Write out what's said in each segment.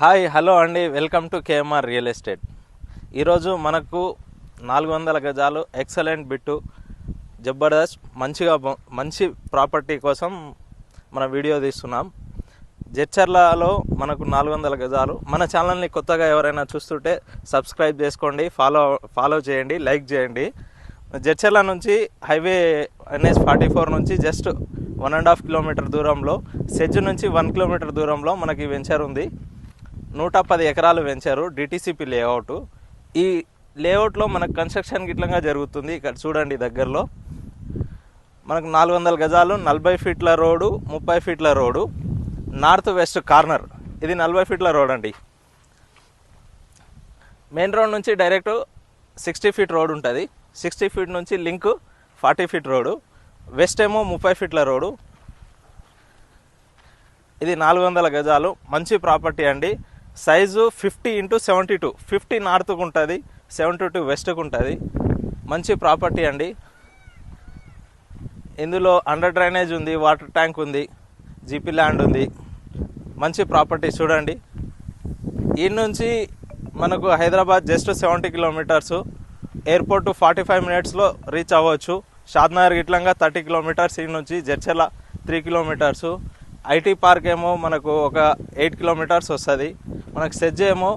Hi hello అండి. Welcome to KMR real estate. ఈరోజు మనకు నాలుగు వందల గజాలు ఎక్సలెంట్ బిట్టు జబర్దస్త్ మంచిగా మంచి ప్రాపర్టీ కోసం మన వీడియో తీస్తున్నాం. జడ్చర్లలో మనకు నాలుగు వందల గజాలు. మన ఛానల్ని కొత్తగా ఎవరైనా చూస్తుంటే సబ్స్క్రైబ్ చేసుకోండి ఫాలో ఫాలో చేయండి లైక్ చేయండి. జడ్చర్ల నుంచి హైవే ఎన్ఎస్ ఫార్టీ ఫోర్ నుంచి just one and half kilometre దూరంలో సెజ్ నుంచి వన్ కిలోమీటర్ దూరంలో మనకి వెంచర్ ఉంది. నూట పది ఎకరాలు పెంచారు డిటీసీపీ లేఅవుట్ ఈ లేఅవుట్లో మనకు కన్స్ట్రక్షన్ గిట్లంగా జరుగుతుంది. ఇక్కడ చూడండి దగ్గరలో. మనకు నాలుగు వందల గజాలు నలభై ఫీట్ల రోడ్డు ముప్పై ఫీట్ల రోడ్డు. నార్త్ వెస్ట్ కార్నర్ ఇది నలభై ఫీట్ల రోడ్ అండి మెయిన్ రోడ్ నుంచి డైరెక్ట్ సిక్స్టీ ఫీట్ రోడ్ ఉంటుంది. సిక్స్టీ ఫీట్ నుంచి link forty feet road west ఏమో ముప్పై ఫీట్ల రోడ్డు. ఇది నాలుగు వందల గజాలు. మంచి ప్రాపర్టీ అండి. Size fifty into seventy two. Fifty నార్త్కు ఉంటుంది సెవెంటీ టూ వెస్ట్కు ఉంటుంది. మంచి ప్రాపర్టీ అండి. ఇందులో అండర్ డ్రైనేజ్ ఉంది వాటర్ ట్యాంక్ ఉంది జీపీ ల్యాండ్ ఉంది. మంచి ప్రాపర్టీ చూడండి. ఈ నుంచి మనకు Hyderabad just seventy kilometres airport forty five మినిట్స్లో రీచ్ అవ్వచ్చు. షాద్నగర్ గిట్లంగా థర్టీ కిలోమీటర్స్ ఈ నుంచి Jadcherla three kilometres. IT park ఏమో మనకు ఒక ఎయిట్ కిలోమీటర్స్ వస్తుంది. మనకు సెజ్ ఏమో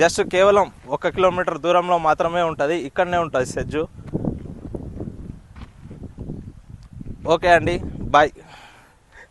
జస్ట్ కేవలం ఒక కిలోమీటర్ దూరంలో మాత్రమే ఉంటుంది. ఇక్కడనే ఉంటుంది సెజ్జు. ఓకే అండి బాయ్.